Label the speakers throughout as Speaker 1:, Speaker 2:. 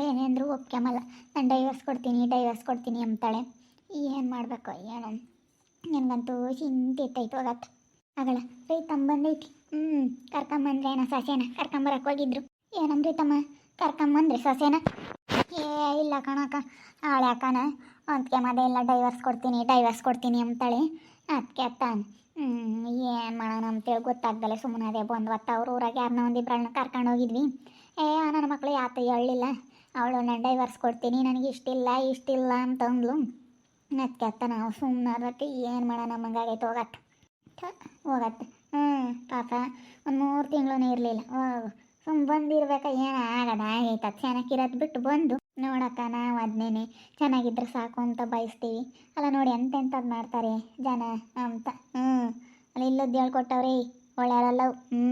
Speaker 1: ಅವಳು ಅಂದರೂ ಒಪ್ಕೊಂಬಲ್ಲ ನಾನು ಡೈವರ್ಸ್ ಕೊಡ್ತೀನಿ ಡೈವರ್ಸ್ ಕೊಡ್ತೀನಿ ಅಂತಾಳೆ. ಏನು ಮಾಡಬೇಕು, ಏನು? ನನಗಂತೂ ಚಿಂತೆ ಇತ್ತೈತು ಹೋಗತ್ತೆ ಪ್ರೀತಮ್ಮ ಬಂದೈತಿ. ಹ್ಞೂ ಕರ್ಕೊಂಬಂದ್ರೆ ಏನೋ ಸೊಸೆನ? ಕರ್ಕೊಂಬರಕ್ಕೆ ಹೋಗಿದ್ರು. ಏನಮ್ಮ ಪ್ರೀತಮ್ಮ? ಕರ್ಕೊಂಬಂದ್ರೆ ಸೊಸೆನ? ಏ, ಇಲ್ಲ ಕಣಕ್ಕ. ಅವಳೆ ಅಕ್ಕನ ಅದಕ್ಕೆ ಮದ ಇಲ್ಲ ಡೈವರ್ಸ್ ಕೊಡ್ತೀನಿ ಡೈವರ್ಸ್ ಕೊಡ್ತೀನಿ ಅಂತಾಳೆ. ಅದಕ್ಕೆ ಅತ್ತ. ಏನು ಮಾಡೋಣ ಅಂತೇಳಿ ಗೊತ್ತಾಗ್ದಲ್ಲ ಸುಮ್ಮನೆ ಅದೇ ಬಂದು ಒತ್ತ ಅವ್ರ ಊರಾಗ ಯಾರನ್ನ ಒಂದಿಬ್ರನ್ನ ಕರ್ಕೊಂಡು ಹೋಗಿದ್ವಿ. ಏ ನನ್ನ ಮಕ್ಕಳು ಯಾತ ಹೇಳಿಲ್ಲ ಅವಳು ನಾನು ಡೈವರ್ಸ್ ಕೊಡ್ತೀನಿ, ನನಗೆ ಇಷ್ಟಿಲ್ಲ ಇಷ್ಟಿಲ್ಲ ಅಂತಂದ್ಲು. ಅದಕ್ಕೆ ಅತ್ತ ನಾವು ಸುಮ್ಮನೆ ಅದಕ್ಕೆ ಏನು ಮಾಡೋಣ ನಮಗಾಗೈತೆ ಹೋಗತ್ತೆ ಹೋಗತ್ತೆ ಹ್ಞೂ ಪಾಪ, ಒಂದು ಮೂರು ತಿಂಗಳು ಇರಲಿಲ್ಲ. ಹೋಗು. ಸುಮ್ಮ ಬಂದಿರ್ಬೇಕ, ಏನು ಆಗದ, ಆಗೈತೆ. ಚೆನ್ನಾಗಿರೋದು ಬಿಟ್ಟು ಬಂದು, ನೋಡಕ್ಕ ನಾವು ಅದನ್ನೇನೆ ಚೆನ್ನಾಗಿದ್ರೆ ಸಾಕು ಅಂತ ಬಯಸ್ತೀವಿ. ಅಲ್ಲ ನೋಡಿ ಎಂತೆಂಥದ್ದು ಮಾಡ್ತಾರೆ ಜನ ಅಂತ. ಹ್ಞೂ ಅಲ್ಲಿ ಇಲ್ಲದ್ದು ಹೇಳ್ಕೊಟ್ಟವ್ರಿ ಒಳ್ಳೆಯವರಲ್ಲ. ಹ್ಞೂ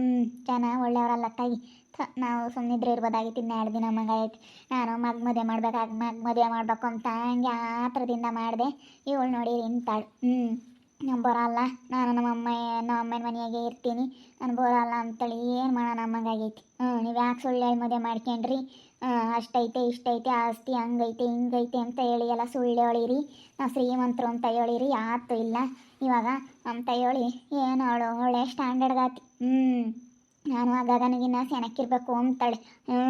Speaker 1: ಜನ ಒಳ್ಳೆಯವರಲ್ಲ. ತಾಯಿ, ಥ, ನಾವು ಸುಮ್ಮನಿದ್ರೆ ಇರ್ಬೋದಾಗಿತ್ತು, ಇನ್ನು ಎರಡು ದಿನ ಮಗಾಯ್ತು ನಾನು ಮಗ ಮದುವೆ ಮಾಡ್ಬೇಕಾಗ ಮಗ ಮದುವೆ ಮಾಡಬೇಕು ಅಂತ ಹಂಗೆ ಆತ್ರದಿಂದ ಮಾಡಿದೆ. ಇವಳು ನೋಡಿ ಇಂತಾಳು. ಹ್ಞೂ ನಾನು ಬರಲ್ಲ ನಾನು ನಮ್ಮ ಅಮ್ಮ, ನಮ್ಮ ಅಮ್ಮನ ಮನೆಯಾಗೆ ಇರ್ತೀನಿ. ನಾನು ಬರಲ್ಲ ಅಂತೇಳಿ ಏನು ಮಾಡೋಣ ನಮ್ಮಂಗಾಗೈತಿ ಹ್ಞೂ ನೀವು ಯಾಕೆ ಸುಳ್ಳು ಮದುವೆ ಮಾಡ್ಕೊಂಡ್ರಿ? ಅಷ್ಟೈತೆ, ಇಷ್ಟೈತೆ, ಆಸ್ತಿ ಹಂಗೈತೆ, ಹಿಂಗೈತೆ ಅಂತ ಹೇಳಿ ಎಲ್ಲ ಸುಳ್ಳು ಹೇಳಿರಿ. ನಾವು ಶ್ರೀಮಂತರು ಅಂತ ಹೇಳಿರಿ, ಯಾತು ಇಲ್ಲ. ಇವಾಗ ನಮ್ಮ ಹೇಳಿ ಏನು ಅವಳು ಒಳ್ಳೆ ಸ್ಟ್ಯಾಂಡರ್ಡ್ಗಾತಿ ಹ್ಞೂ ನಾನು ಆ ಗಗನಿಗಿನ್ನ ಸೆನಕ್ಕಿರ್ಬೇಕು ಅಂತಾಳೆ. ಹ್ಞೂ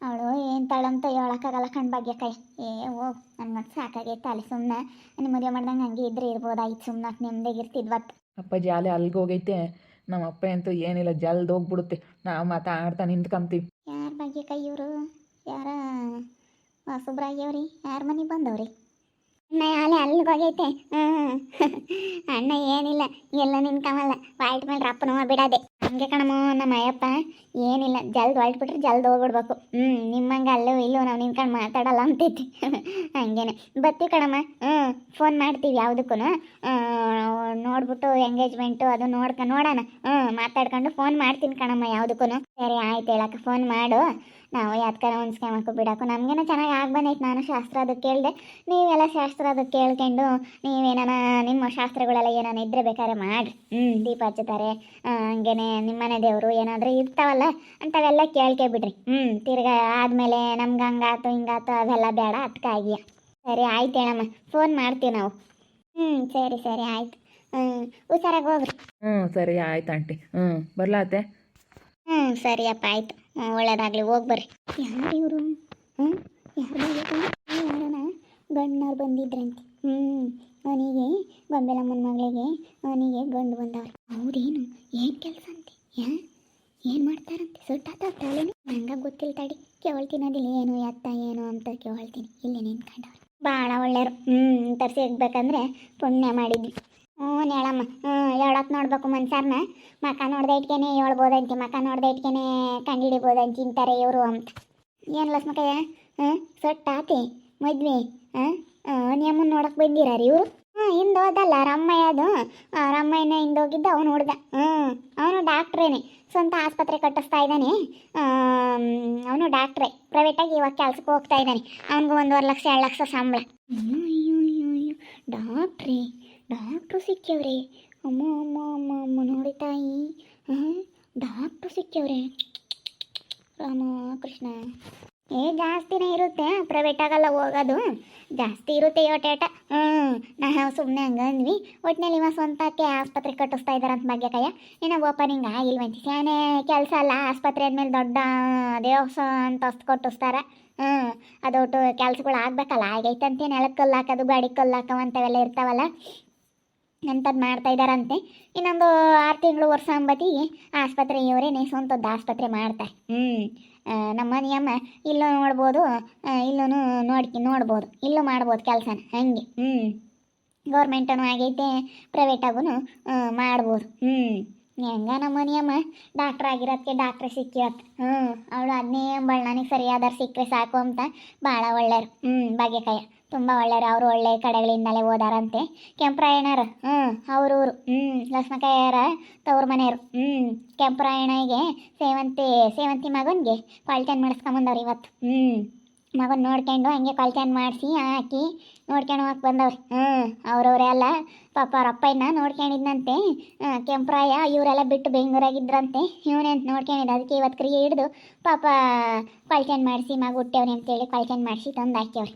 Speaker 1: ಅವಳು ಏನು ತಾಳಂತ ಹೇಳೋಕ್ಕಾಗಲ್ಲ ಕಣ್ ಭಾಗ್ಯ ಕೈ. ಏ ಓ ನನ್ನ ಸಾಕಾಗೈತೆ ಅಲ್ಲಿ ಸುಮ್ಮನೆ ನಿಮ್ಮ ಮದುವೆ ಮಾಡ್ದಂಗೆ ಹಂಗೆ ಇದ್ರೆ ಇರ್ಬೋದಾಗಿತ್ತು ಸುಮ್ಮನೆ ನೆಮ್ಮದಿಗಿರ್ತಿದ್ವತ್ತು
Speaker 2: ಅಪ್ಪಾಜಿ ಅಲ್ಲೇ ಅಲ್ಲಿಗೆ ಹೋಗೈತೆ. ನಮ್ಮ ಅಪ್ಪ ಅಂತೂ ಏನಿಲ್ಲ ಜಲ್ದ್ ಹೋಗ್ಬಿಡುತ್ತೆ. ನಾವು ಮಾತಾಡ್ತಾ ನಿಂತ್ಕೊಂತೀವಿ.
Speaker 1: ಯಾರ ಭಾಗ್ಯ ಕೈ ಇವರು? ಯಾರ ವಾಸುಬ್ರಾಗಿಯವ್ರಿ ಯಾರ ಮನೆಗೆ ಬಂದವ್ರಿ? ಅಣ್ಣ ಯಾಲೆ ಅಲ್ಲಿಗೆ ಹೋಗೈತೆ. ಅಣ್ಣ, ಏನಿಲ್ಲ. ಎಲ್ಲ ನಿನ್ಕಮಲ್ಲ ವಾಲ್ಟ್ ಮೇಲೆ ರಪ್ಪನವ ಬಿಡದೆ. ಹಂಗೆ ಕಣಮ್ಮ ನಮ್ಮ ಅಯ್ಯಪ್ಪ ಏನಿಲ್ಲ. ಜಲ್ದ್ ಹೊಲ್ಟ್ ಬಿಟ್ರೆ ಜಲ್ದ್ ಹೋಗ್ಬಿಡ್ಬೇಕು. ಹ್ಞೂ ನಿಮ್ಮಂಗೆ ಅಲ್ಲೂ ಇಲ್ಲೂ ನಾವು ನಿನ್ಕಂಡು ಮಾತಾಡಲ್ಲ ಅಂತೈತಿ ಹಂಗೇನೆ. ಬರ್ತೀವಿ ಕಣಮ್ಮ. ಹ್ಞೂ ಫೋನ್ ಮಾಡ್ತೀವಿ ಯಾವುದಕ್ಕೂ ನೋಡ್ಬಿಟ್ಟು ಎಂಗೇಜ್ಮೆಂಟು ಅದು ನೋಡ್ಕ, ನೋಡೋಣ. ಹ್ಞೂ ಮಾತಾಡ್ಕೊಂಡು ಫೋನ್ ಮಾಡ್ತೀನಿ ಕಣಮ್ಮ ಯಾವುದಕ್ಕೂ ಸರಿ, ಆಯ್ತು ಹೇಳಕ್ಕೆ ಫೋನ್ ಮಾಡು. ನಾವು ಯಾತ್ಕಾರ ಹೊಂದ್ಸ್ಕೊಂಬಕು ಬಿಡಕು ನಮಗೇನ ಚೆನ್ನಾಗಿ ಆಗಿ ಬಂದೈತೆ. ನಾನು ಶಾಸ್ತ್ರ ಅದು ಕೇಳಿದೆ. ನೀವೆಲ್ಲ ಶಾಸ್ತ್ರ ಅದು ಕೇಳ್ಕೊಂಡು ನೀವೇನಾನ ನಿಮ್ಮ ಶಾಸ್ತ್ರಗಳೆಲ್ಲ ಏನಾನ ಇದ್ರೆ ಬೇಕಾದ್ರೆ ಮಾಡಿ ಹ್ಞೂ ದೀಪ ಹಚ್ಚುತ್ತಾರೆ. ಹಂಗೇನೆ ನಿಮ್ಮನೆ ದೇವರು ಏನಾದರೂ ಇರ್ತಾವಲ್ಲ ಅಂಥವೆಲ್ಲ ಕೇಳ್ಕೊಬಿಡ್ರಿ ಹ್ಞೂ ತಿರ್ಗಾ ಆದಮೇಲೆ ನಮ್ಗೆ ಹಂಗಾತು ಹಿಂಗಾತು ಅದೆಲ್ಲ ಬೇಡ ಅದಕ್ಕಾಗಿಯ ಸರಿ ಆಯ್ತು ಹೇಳಮ್ಮ. ಫೋನ್ ಮಾಡ್ತೀವಿ ನಾವು. ಹ್ಞೂ ಸರಿ ಸರಿ ಆಯ್ತು. ಹ್ಞೂ ಹುಷಾರಾಗಿ ಹೋಗ್ರಿ.
Speaker 2: ಹ್ಞೂ ಸರಿ ಆಯ್ತು ಆಂಟಿ. ಹ್ಞೂ ಬರ್ಲಾತೆ
Speaker 1: ಹ್ಞೂ ಸರಿಯಪ್ಪ ಆಯ್ತು. ಒಳ್ಳೇದಾಗಲಿ, ಹೋಗಿ ಬರ್ರಿ. ಯಾರು ಇವರು? ಹ್ಞೂ ಯಾರು ಗಂಡನವ್ರು ಬಂದಿದ್ರಂತೆ. ಹ್ಞೂ ಅವನಿಗೆ ಗೊಂಬೆಲಮ್ಮನ ಮಗಳಿಗೆ, ಅವನಿಗೆ ಗಂಡು ಬಂದವ್ರಿ. ಅವ್ರೇನು, ಏನು ಕೆಲಸ ಅಂತೆ ಯಾ ಏನು ಮಾಡ್ತಾರಂತೆ? ಸುಟ್ಟಾತಾವಲೇನು ನಂಗೆ ಗೊತ್ತಿಲ್ಲ ತಡಿ. ಕೇಳ್ತೀನದಿಲ್ಲ ಏನು, ಎತ್ತ ಏನು ಅಂತ ಕೇಳ್ತೀನಿ ಇಲ್ಲಿ ನಿಂತ್ಕೊಂಡವ್ರು. ಭಾಳ ಒಳ್ಳೆಯರು ಹ್ಞೂ ತರಿಸಿ ಹೋಗ್ಬೇಕಂದ್ರೆ ಪುಣ್ಯ ಮಾಡಿದ್ವಿ. ಹ್ಞೂ ಹೇಳಮ್ಮ. ಹ್ಞೂ ಹೇಳಕ್ಕೆ ನೋಡ್ಬೇಕು ಮನ್ಸಾರ್ನ. ಮಕ ನೋಡ್ದೆ ಇಟ್ಕೇನೆ, ಹೇಳ್ಬೋದಂತೆ ಮಕ ನೋಡ್ದೆ ಇಟ್ಕೇನೆ, ಕಂಡಿಡಿಬೋದಂತ ಇಂತಾರೆ ಇವರು ಅಂತ. ಏನು ಲಸ್ಮಕಯ್ಯ ಹಾಂ, ಸೊಟ್ಟಾತಿ, ಮದ್ವೆ, ಹಾಂ ನಿಮ್ಮನ್ನು ನೋಡಕ್ಕೆ ರೀ ಇವರು? ಹಾಂ, ಹಿಂದೋದಲ್ಲ ರಮ್ಮಯ್ಯ ಅದು. ರಮ್ಮಯ್ಯನ ಹಿಂದೆ ಹೋಗಿದ್ದ ಅವನು ಹುಡ್ದ ಹ್ಞೂ, ಅವನು ಡಾಕ್ಟ್ರೇನೆ. ಸ್ವಂತ ಆಸ್ಪತ್ರೆ ಕಟ್ಟಿಸ್ತಾ ಇದ್ದಾನೆ. ಅವನು ಡಾಕ್ಟ್ರೇ. ಪ್ರೈವೇಟಾಗಿ ಇವಾಗ ಕೆಲ್ಸಕ್ಕೆ ಹೋಗ್ತಾ ಇದ್ದಾನೆ. ಅವನಿಗೂ ಒಂದೂವರೆ ಲಕ್ಷ, ಎರಡು ಲಕ್ಷ ಸಂಬಳ. ಅಯ್ಯೋ ಅಯ್ಯೋ, ಡಾಕ್ಟ್ರೇ. ಡಾಕ್ಟ್ರು ಸಿಕ್ಕವ್ರೆ. ಅಮ್ಮ ಅಮ್ಮ ಅಮ್ಮ ಅಮ್ಮ, ನೋಡಿ ತಾಯಿ. ಹಾಂ ಡಾಕ್ಟ್ರು ಸಿಕ್ಕವ್ರೆ. ರಾಮ ಕೃಷ್ಣ. ಏ, ಜಾಸ್ತಿನೇ ಇರುತ್ತೆ. ಪ್ರೈವೇಟ್ ಆಗಲ್ಲ ಹೋಗೋದು. ಜಾಸ್ತಿ ಇರುತ್ತೆ ಯೋಟೇಟ ಹ್ಞೂ ನಾವು ಸುಮ್ಮನೆ ಹಂಗಂದ್ವಿ ಒಟ್ಟಿನಲ್ಲಿ ಇವ ಸ್ವಂತಕ್ಕೆ ಆಸ್ಪತ್ರೆ ಕಟ್ಟಿಸ್ತಾ ಇದ್ದಾರಂತ ಭಾಗ್ಯಕಯ್ಯ ಏನೋ ಓಪನಿಂಗ್ ಆಗಿಲ್ಲ ಸ್ಯಾನೆ ಕೆಲಸ ಅಲ್ಲ, ಆಸ್ಪತ್ರೆ ಆದ್ಮೇಲೆ ದೊಡ್ಡ ದೇವಸ್ಥಾನ ಅಂತಸ್ತು ಕೊಟ್ಟಿಸ್ತಾರೆ. ಹ್ಞೂ ಅದೊಟ್ಟು ಕೆಲ್ಸಗಳು ಆಗಬೇಕಲ್ಲ. ಆಗೈತಂತೆ ನೆಲಕ್ಕೆ ಕಲ್ಲು ಹಾಕೋದು ಗಾಡಿ ಕಲ್ಲು ಇರ್ತಾವಲ್ಲ. ಅಂಥದ್ದು ಮಾಡ್ತಾ ಇದ್ದಾರಂತೆ ಇನ್ನೊಂದು ಆರು ತಿಂಗಳು ವರ್ಷ ಅಂಬತಿ ಆಸ್ಪತ್ರೆ ಇವರೇನೆ ಸ್ವಂತದ್ದು ಆಸ್ಪತ್ರೆ ಮಾಡ್ತಾರೆ. ಹ್ಞೂ ನಮ್ಮ ನಿಯಮ ಇಲ್ಲೂ ನೋಡ್ಬೋದು ಇಲ್ಲೂ ನೋಡ್ಕಿ ನೋಡ್ಬೋದು. ಇಲ್ಲೂ ಮಾಡ್ಬೋದು ಕೆಲಸನ ಹಂಗೆ. ಹ್ಞೂ ಗೌರ್ಮೆಂಟನು ಆಗೈತೆ ಪ್ರೈವೇಟಾಗೂ ಮಾಡ್ಬೋದು. ಹ್ಞೂ ಹೆಂಗ ನಮ್ಮ ನಿಯಮ? ಡಾಕ್ಟ್ರ್ ಆಗಿರೋದಕ್ಕೆ ಡಾಕ್ಟ್ರ್ ಸಿಕ್ಕಿರತ್ತೆ ಹ್ಞೂ ಅವಳು ಅದನ್ನೇ ಅಂಬಳು ನನಗೆ ಸರಿಯಾದವ್ರು ಸಿಕ್ಕರೆ ಸಾಕು ಅಂತ ಭಾಳ ಒಳ್ಳೆಯರು ಹ್ಞೂ ಭಾಗ್ಯಕಾಯ ತುಂಬ ಒಳ್ಳೆಯರು ಅವರು ಒಳ್ಳೆ ಕಡೆಗಳಿಂದಲೇ ಓದಾರಂತೆ. ಕೆಂಪರಾಯಣರು. ಹ್ಞೂ ಅವ್ರೂರು. ಹ್ಞೂ ಲಕ್ಷ್ಮಕಾಯರ ತವ್ರ ಮನೆಯವರು. ಹ್ಞೂ ಕೆಂಪರಾಯಣಗೆ ಸೇವಂತಿ ಸೇವಂತಿ ಮಗನಿಗೆ ಪಾಲ್ಟನ್ ಮಾಡಿಸ್ಕೊಂಬಂದವ್ರು ಇವತ್ತು. ಹ್ಞೂ ಮಗನ ನೋಡ್ಕೊಂಡು ಹಂಗೆ ಕಲ್ಚನ್ ಮಾಡಿಸಿ ಹಾಕಿ ನೋಡ್ಕೊಂಡು ಹೋಗಕ್ಕೆ ಬಂದವ್ರಿ. ಹ್ಞೂ ಅವ್ರವ್ರೆ ಅಲ್ಲ. ಪಾಪ ಅವ್ರ ಅಪ್ಪಯ್ಯನ ನೋಡ್ಕೊಂಡಿದ್ನಂತೆ. ಆ, ಕೆಂಪ್ರಾಯ ಇವರೆಲ್ಲ ಬಿಟ್ಟು ಬೆಂಗಳೂರಾಗಿದ್ರಂತೆ ಇವನೇ ಅಂತ ನೋಡ್ಕೊಂಡಿದ್ದ. ಅದಕ್ಕೆ ಇವತ್ತು ಕ್ರಿಯೆ ಹಿಡಿದು ಪಾಪ ಕಲ್ಚನ್ ಮಾಡಿಸಿ ಮಗ ಹುಟ್ಟೆವ್ರಿ ಅಂತೇಳಿ ಕಲ್ಚನ್ ಮಾಡಿಸಿ ತಂದು ಹಾಕ್ಯವ್ರಿ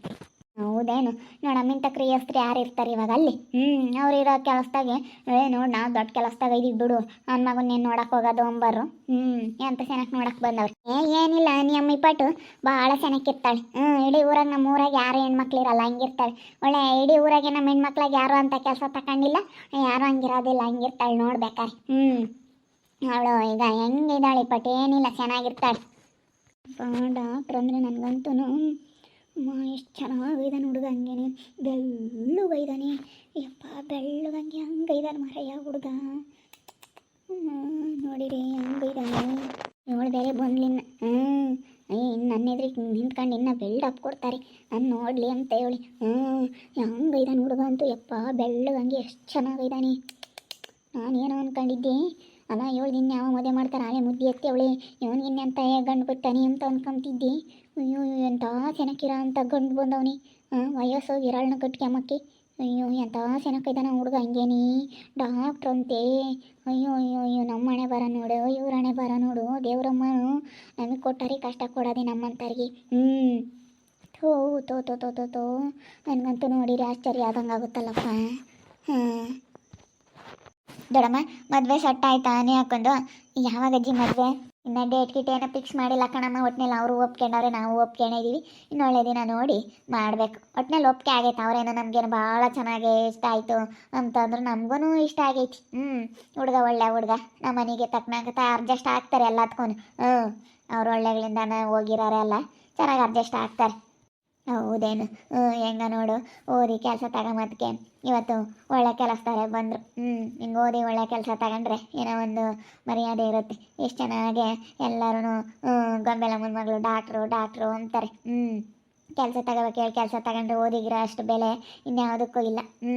Speaker 1: ಹೌದೇನು? ನೋಡಮ್ಮಿಂತ ಕ್ರಿಯಸ್ತ್ರ ಯಾರು ಇರ್ತಾರೆ ಇವಾಗ ಅಲ್ಲಿ? ಹ್ಞೂ ಅವ್ರು ಇರೋ ಕೆಲಸದಾಗೆ. ಏ, ನೋಡಿ ನಾವು ದೊಡ್ಡ ಕೆಲಸದಾಗ ಇದೀವಿ ಬಿಡು. ನನ್ನ ಮಗನ ನೀನು ನೋಡಕ್ಕೆ ಹೋಗೋದು ಅಂಬರು ಹ್ಞೂ ಎಂತ ಚೆನ್ನಾಗಿ ನೋಡಕ್ಕೆ ಬಂದವ್ರು? ಏ, ಏನಿಲ್ಲ, ನೀ ಅಮ್ಮಿ ಪಟ್ಟು ಭಾಳ ಚೆನ್ನಾಗಿರ್ತಾಳೆ ಹ್ಞೂ ಇಡೀ ಊರಾಗ ನಮ್ಮ ಊರಾಗ ಯಾರು ಹೆಣ್ಮಕ್ಳು ಇರಲ್ಲ ಹಂಗಿರ್ತಾಳೆ. ಒಳ್ಳೆ ಇಡೀ ಊರಾಗೆ ನಮ್ಮ ಹೆಣ್ಮಕ್ಳಾಗ ಯಾರು ಅಂತ ಕೆಲಸ ತಗೊಂಡಿಲ್ಲ ಯಾರು ಹಂಗಿರೋದಿಲ್ಲ, ಹಂಗಿರ್ತಾಳೆ ನೋಡ್ಬೇಕಾರೆ. ಹ್ಞೂ ಅವಳು ಈಗ ಹೆಂಗಿದ್ದಾಳೆ ಇಪ್ಪಟ್ಟು ಏನಿಲ್ಲ ಚೆನ್ನಾಗಿರ್ತಾಳೆ ಡಾಕ್ಟ್ರ್ ಅಂದರೆ ನನಗಂತೂ ಅಮ್ಮ, ಎಷ್ಟು ಚೆನ್ನಾಗೈದಾನೆ ಹುಡುಗ ಹಂಗೇನೆ. ಬೆಳ್ಳಗೈದಾನೆ ಯಪ್ಪ ಬೆಳ್ಳಗಂಗೆ ಹಂಗೈದಾನೆ ಮರಯ್ಯ ಹುಡುಗ. ನೋಡಿರಿ ಹಂಗೈದಾನೆ ಇವಳು ಬೇರೆ ಬಂದ್ಲಿನ್ನ ಹ್ಞೂ ಏ ನನ್ನ ಎದುರಿಗೆ ನಿಂತ್ಕೊಂಡು ಇನ್ನೂ ಬೆಳ್ಳು ಕೊಡ್ತಾರೆ. ನಾನು ನೋಡಲಿ ಅಂತ ಹೇಳಿ. ಹ್ಞೂ ಹಂಗೈದಾನೆ ಹುಡುಗ ಅಂತೂ. ಯಪ್ಪ ಬೆಳ್ಳಗಂಗೆ ಎಷ್ಟು ಚೆನ್ನಾಗೈದಾನೆ ನಾನೇನೋ ಅನ್ಕೊಂಡಿದ್ದೆ? ಅಲ್ಲ ಏಳು ದಿನ ಯಾವ ಮದುವೆ ಮಾಡ್ತಾರೆ? ಆಲೆ ಮುದ್ದೆ ಎತ್ತಿ ಅವಳೆ ಇವನಿಗಿನ್ನ ಅಂತ ಗಂಡು ಬಿಡ್ತಾನೆ ಅಂತ ಅಂದ್ಕೊಂತಿದ್ದಿ ಅಯ್ಯೋ, ಎಂಥ ಸೆನಕಿರ ಅಂತ ಗಂಡು ಬಂದವನಿ. ವಯಸ್ಸು ವಿರಾಳನ ಕಟ್ಕ್ಯಮ್ಮಕ್ಕೆ ಅಯ್ಯೋ, ಎಂಥ ಚೆನ್ನಾಗಿದ್ದಾನ ಹುಡುಗ, ಹಂಗೇನಿ? ಡಾಕ್ಟ್ರ್ ಅಂತೆ. ಅಯ್ಯೋ ಅಯ್ಯೋ ಅಯ್ಯೋ ನಮ್ಮ ಹಣೆ ಬರ ನೋಡು ಇವ್ರ ಹಣೆ ಬರ ನೋಡು ದೇವರಮ್ಮನು ನಮಗೆ ಕೊಟ್ಟಾರಿ ಕಷ್ಟ ಕೊಡೋದೆ ನಮ್ಮಂತರಿಗೆ. ಹ್ಞೂ ಥೋ ತೋ ತೋ ತೋ ತೋ ತೋ ನನಗಂತೂ ನೋಡಿರಿ ಆಶ್ಚರ್ಯ ಆದಂಗೆ ಆಗುತ್ತಲ್ಲಪ್ಪ ಹಾಂ ದೊಡಮ್ಮ, ಮದುವೆ ಸೆಟ್ ಆಯ್ತಾ? ನೀ ಹಾಕೊಂಡು ಯಾವಾಗ ಅಜ್ಜಿ ಮದುವೆ? ಇನ್ನು ಡೇಟ್ ಗಿಟ್ ಏನೋ ಫಿಕ್ಸ್ ಮಾಡಿಲ್ಲ ಕಣಮ್ಮ. ಒಟ್ನಲ್ಲಿ ಅವರು ಒಪ್ಕೊಂಡವ್ರೆ, ನಾವು ಒಪ್ಕೊಂಡಿದ್ದೀವಿ ಇನ್ನು ಒಳ್ಳೆ ದಿನ ನೋಡಿ ಮಾಡಬೇಕು. ಒಟ್ನಲ್ಲಿ ಒಪ್ಪಿಗೆ ಆಗೈತೆ. ಅವರೇನೋ ನಮಗೇನು ಭಾಳ ಚೆನ್ನಾಗಿ ಇಷ್ಟ ಆಯಿತು ಅಂತಂದ್ರೆ ನಮಗೂ ಇಷ್ಟ ಆಗೈತಿ. ಹ್ಞೂ ಹುಡುಗ ಒಳ್ಳೆ ಹುಡುಗ. ನಮ್ಮ ಮನೆಗೆ ತಕ್ಕನಾಗ ಅಡ್ಜಸ್ಟ್ ಆಗ್ತಾರೆ ಎಲ್ಲದಕ್ಕೂ ಹ್ಞೂ ಅವ್ರು ಒಳ್ಳೆಗಳಿಂದಾನ ಹೋಗಿರೋರೆ ಅಲ್ಲ ಚೆನ್ನಾಗಿ ಅಡ್ಜಸ್ಟ್ ಆಗ್ತಾರೆ. ಹೌದೇನು? ಹ್ಞೂ ಹೆಂಗ ನೋಡು, ಓದಿ ಕೆಲಸ ತಗೊಂಬದಕ್ಕೆ ಇವತ್ತು ಒಳ್ಳೆ ಕೆಲಸದಾರೆ ಬಂದರು. ಹ್ಞೂ ಹಿಂಗೆ ಓದಿ ಒಳ್ಳೆ ಕೆಲಸ ತಗೊಂಡ್ರೆ ಏನೋ ಒಂದು ಮರ್ಯಾದೆ ಇರುತ್ತೆ. ಎಷ್ಟು ಚೆನ್ನಾಗೆ ಎಲ್ಲರೂ ಗೊಂಬೆಲ ಮಗಳು, ಡಾಕ್ಟ್ರು ಡಾಕ್ಟ್ರು ಅಂತಾರೆ. ಹ್ಞೂ ಕೆಲಸ ತಗೋಬೇಕು ಹೇಳಿ ಕೆಲಸ ತಗೊಂಡ್ರೆ ಓದಿಗಿರೋ ಅಷ್ಟು ಬೆಲೆ ಇನ್ಯಾವುದಕ್ಕೂ ಇಲ್ಲ. ಹ್ಞೂ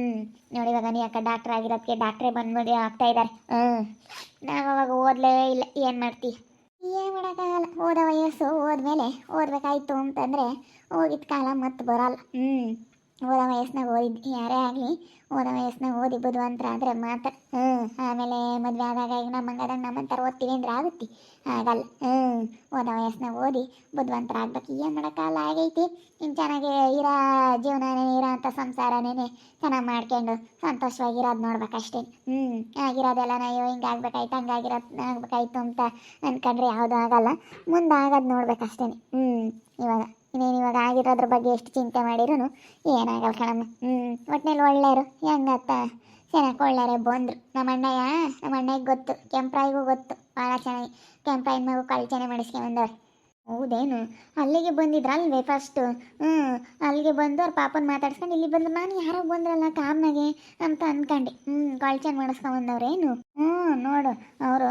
Speaker 1: ನೋಡಿ ಇವಾಗ ನೀ ಅಕ್ಕ ಡಾಕ್ಟ್ರ್ ಆಗಿರೋದಕ್ಕೆ ಡಾಕ್ಟ್ರೇ ಬಂದ್ಬಿಡಿ ಆಗ್ತಾ ಇದ್ದಾರೆ ಹ್ಞೂ ನಾವು ಅವಾಗ ಓದಲೇ ಇಲ್ಲ. ಏನು ಮಾಡ್ತೀವಿ ಏನು ಮಾಡೋಕ್ಕಾಗಲ್ಲ. ಓದೋ ವಯಸ್ಸು ಹೋದ್ಮೇಲೆ ಓದಬೇಕಾಯ್ತು ಅಂತಂದರೆ ಹೋಗಿದ್ದ ಕಾಲ ಮತ್ತೆ ಬರಲ್ಲ. ಹ್ಞೂ ಓದೋ ವಯಸ್ಸಿನಾಗ ಓದಿದ್ದು, ಯಾರೇ ಆಗಲಿ, ಓದೋ ವಯಸ್ಸಿನಾಗ ಓದಿ ಬುದ್ಧವಂತ್ರ ಆದರೆ ಮಾತ್ರ. ಹ್ಞೂ ಆಮೇಲೆ ಮದುವೆ ಆದಾಗ ಈಗ ನಮ್ಮಂಗಾದಾಗ ನಮ್ಮಂತರ ಓದ್ತೀವಿ ಅಂದ್ರೆ ಆಗುತ್ತೆ. ಆಗಲ್ಲ. ಹ್ಞೂ ಓದೋ ವಯಸ್ಸಿನಾಗ ಓದಿ ಬುದ್ಧಿವಂತರ ಆಗ್ಬೇಕು. ಏನು ಮಾಡೋಕ್ಕಲ್ಲ ಆಗೈತಿ. ಇನ್ನು ಚೆನ್ನಾಗಿ ಇರೋ ಜೀವನನೇ, ಇರೋ ಅಂಥ ಸಂಸಾರನೇ ಚೆನ್ನಾಗಿ ಮಾಡ್ಕೊಂಡು ಸಂತೋಷವಾಗಿರೋದು ನೋಡ್ಬೇಕಷ್ಟೇ. ಹ್ಞೂ ಆಗಿರೋದೆಲ್ಲ ಅಯ್ಯೋ, ಹಿಂಗೆ ಆಗ್ಬೇಕಾಯ್ತು ಹಂಗಾಗಿರೋದು ಆಗ್ಬೇಕಾಯ್ತು ಅಂತ ಅನ್ಕೊಂಡ್ರೆ ಯಾವುದೂ ಆಗಲ್ಲ. ಮುಂದೆ ಆಗೋದು ನೋಡ್ಬೇಕಷ್ಟೇ ಹ್ಞೂ ಇವಾಗ. ಇನ್ನೇನು ಇವಾಗ ಆಗಿರೋದ್ರ ಬಗ್ಗೆ ಎಷ್ಟು ಚಿಂತೆ ಮಾಡಿರೂ ಏನಾಗಲ್ಲ ಕಣಮ್ಮ. ಹ್ಞೂ ಒಟ್ನಲ್ಲಿ ಒಳ್ಳೆಯರು. ಹೆಂಗತ್ತ? ಚೆನ್ನಾಗಿ ಒಳ್ಳೆಯರೇ ಬಂದರು. ನಮ್ಮ ಅಣ್ಣಯ್ಯ, ನಮ್ಮ ಅಣ್ಣಯ್ಗೆ ಗೊತ್ತು. ಕೆಂಪ್ರಾಯಿಗೂ ಗೊತ್ತು. ಭಾಳ ಚೆನ್ನಾಗಿ, ಕೆಂಪ್ರಾಯಿನ ಮಗು ಕಳ್ಚನೆ ಮಾಡಿಸ್ಕೊಂಬಂದವ್ರು ಹೌದೇನು? ಅಲ್ಲಿಗೆ ಬಂದಿದ್ರಲ್ವೇ ಫಸ್ಟು ಹ್ಞೂ ಅಲ್ಲಿಗೆ ಬಂದು ಅವ್ರ ಪಾಪನ ಮಾತಾಡ್ಸ್ಕೊಂಡು ಇಲ್ಲಿ ಬಂದ್ರು ನಾನು ಯಾರೋ ಬಂದ್ರಲ್ಲ ಕಾಮ್ನಾಗೆ ಅಂತ ಅನ್ಕಂಡೆ. ಹ್ಞೂ ಕಳ್ಚನೆ ಮಾಡಿಸ್ಕೊಂಬಂದವ್ರೇನು ಹ್ಞೂ ನೋಡು, ಅವರು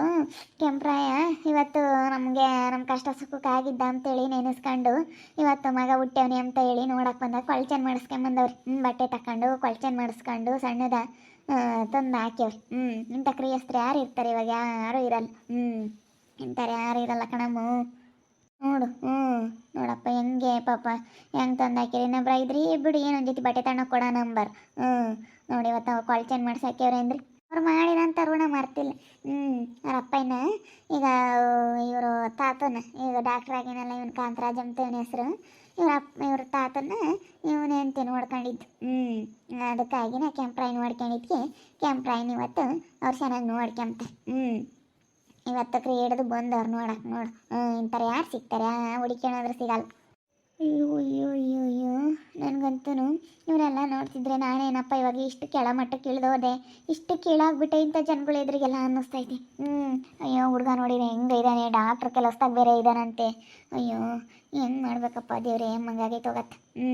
Speaker 1: ಕೆಂಪ್ರಾಯ ಇವತ್ತು ನಮಗೆ ನಮ್ಮ ಕಷ್ಟ ಸುಖಕ್ಕೆ ಆಗಿದ್ದ ಅಂತೇಳಿ ನೆನೆಸ್ಕೊಂಡು ಇವತ್ತು ಮಗ ಹುಟ್ಟೇವ್ನಿ ಅಂತ ಹೇಳಿ ನೋಡಕ್ಕೆ ಬಂದಾಗ ಕೊಳ್ಚನ್ ಮಾಡಿಸ್ಕೊಂಬಂದವ್ರಿ ಹ್ಞೂ ಬಟ್ಟೆ ತಕೊಂಡು ಕೊಳ್ಚನ್ ಮಾಡಿಸ್ಕೊಂಡು ಸಣ್ಣದ ತಂದು ಹಾಕ್ಯವ್ರಿ. ಹ್ಞೂ ಇಂಥ ಕ್ರಿಯಸ್ತ್ರು ಯಾರು ಇರ್ತಾರೆ ಇವಾಗ? ಯಾರು ಇರಲ್ಲ. ಹ್ಞೂ ಇಂಥವ್ರು ಯಾರು ಇರಲ್ಲ ಕಣಮ್ಮ. ನೋಡು. ಹ್ಞೂ ನೋಡಪ್ಪ ಹೆಂಗೆ ಪಾಪ. ಹೆಂಗೆ ತಂದು ಹಾಕಿರಿ? ಇನ್ನೊಬ್ರ ಇದ್ರಿ ಬಿಡು ಏನೊಂದು ಬಟ್ಟೆ ತಣ್ಣಗೆ ಕೊಡ ನಂಬರ್. ಹ್ಞೂ ನೋಡಿ ಇವತ್ತು ಅವ ಕಾಲ್ ಮಾಡ್ಸಿ ಹಾಕ್ಯವ್ರೆ ಅಂದ್ರಿ, ಅವ್ರು ಮಾಡಿದಂಥ ಋಣ ಮರ್ತಿಲ್ಲ. ಹ್ಞೂ ಅವ್ರ ಅಪ್ಪನ ಈಗ ಇವರು ತಾತನ, ಈಗ ಡಾಕ್ಟ್ರ್ ಆಗಿನಲ್ಲ ಇವನ್ ಕಾಂತರಾಜ್ ಅಂತ ಇವನ ಹೆಸರು. ಇವ್ರ ಅಪ್ಪ ಇವ್ರ ತಾತನ ಇವನೇ ಅಂತ ನೋಡ್ಕೊಂಡಿದ್ದು. ಹ್ಞೂ ಅದಕ್ಕಾಗಿನ ಕೆಂಪ್ರಾಯಿ ನೋಡ್ಕೊಂಡಿದ್ಕೆ. ಕೆಂಪ್ರಾಯಿನ ಇವತ್ತು ಅವ್ರು ಚೆನ್ನಾಗಿ ನೋಡ್ಕೊಂತ. ಹ್ಞೂ ಇವತ್ತು ಹಿಡಿದು ಬಂದವ್ರು ನೋಡ, ನೋಡು. ಇಂಥವ್ರು ಯಾರು ಸಿಗ್ತಾರೆ? ಹುಡುಕ್ಯಣಾದ್ರೂ ಸಿಗಲ್ಲ. ಅಯ್ಯೋ ಅಯ್ಯೋ ಅಯ್ಯೋ ಅಯ್ಯೋ. ನನಗಂತೂ ಇವರೆಲ್ಲ ನೋಡ್ತಿದ್ರೆ ನಾನೇನಪ್ಪ ಇವಾಗ ಇಷ್ಟು ಕೆಳ ಮಟ್ಟಕ್ಕೆ ಇಳಿದೋದೆ? ಇಷ್ಟು ಕೀಳಾಗ್ಬಿಟ್ಟೆ ಇಂಥ ಜನಗಳು ಎದುರಿಗೆಲ್ಲ ಅನ್ನಿಸ್ತೈತೆ ಹ್ಞೂ ಅಯ್ಯೋ, ಹುಡುಗ ನೋಡಿದ್ರೆ ಹೆಂಗೆ ಇದ್ದಾನೆ ಡಾಕ್ಟ್ರ್ ಕೆಲಸದಾಗ ಬೇರೆ ಇದ್ದಾನಂತೆ ಅಯ್ಯೋ, ಹೆಂಗೆ ಮಾಡ್ಬೇಕಪ್ಪ ದೇವ್ರೆ? ಹೆಂಗಾಗೈತೆ ಹೋಗತ್ತೆ. ಹ್ಞೂ